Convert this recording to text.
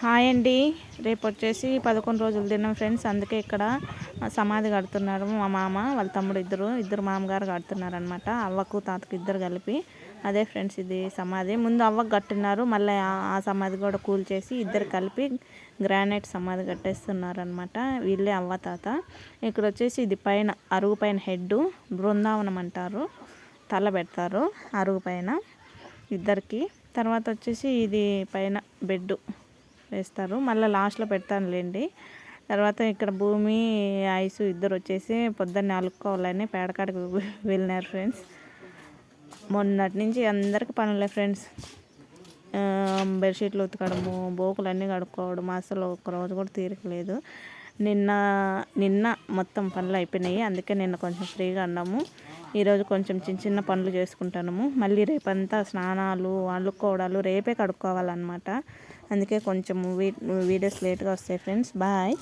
Hi అండి. రేపు వచ్చేసి పదకొండు రోజులు తిన్నాం ఫ్రెండ్స్. అందుకే ఇక్కడ సమాధి కడుతున్నారు మా మామ వాళ్ళ తమ్ముడు ఇద్దరు. ఇద్దరు మామగారు కడుతున్నారనమాట అవ్వకు తాతకు ఇద్దరు కలిపి. అదే ఫ్రెండ్స్ ఇది సమాధి. ముందు అవ్వకు కట్టున్నారు మళ్ళీ ఆ సమాధి కూడా కూల్చేసి ఇద్దరు కలిపి గ్రానైట్ సమాధి కట్టేస్తున్నారు అనమాట వీళ్ళే అవ్వ తాత. ఇక్కడ వచ్చేసి ఇది పైన అరుగు పైన హెడ్ బృందావనం అంటారు. తల పెడతారు అరుగు పైన ఇద్దరికి. తర్వాత వచ్చేసి ఇది పైన బెడ్ వేస్తారు. మళ్ళీ లాస్ట్లో పెడతానులేండి. తర్వాత ఇక్కడ భూమి ఐసు ఇద్దరు వచ్చేసి పొద్దున్నే అలుక్కోవాలని పేడకాడికి వెళ్ళినారు ఫ్రెండ్స్. మొన్నటి నుంచి అందరికి పనులే ఫ్రెండ్స్. బెడ్షీట్లు ఉతకడము బోకులు అన్నీ కడుక్కోవడం అసలు ఒక రోజు కూడా తీరకలేదు. నిన్న నిన్న మొత్తం పనులు అయిపోయినాయి. అందుకే నిన్న కొంచెం ఫ్రీగా ఉన్నాము. ఈరోజు కొంచెం చిన్న చిన్న పనులు చేసుకుంటాము మళ్ళీ రేపంతా స్నానాలు వండుకోవడాలు రేపే కడుక్కోవాలన్నమాట. అందుకే కొంచెం వీడియోస్ లేట్గా వస్తాయి ఫ్రెండ్స్. బాయ్.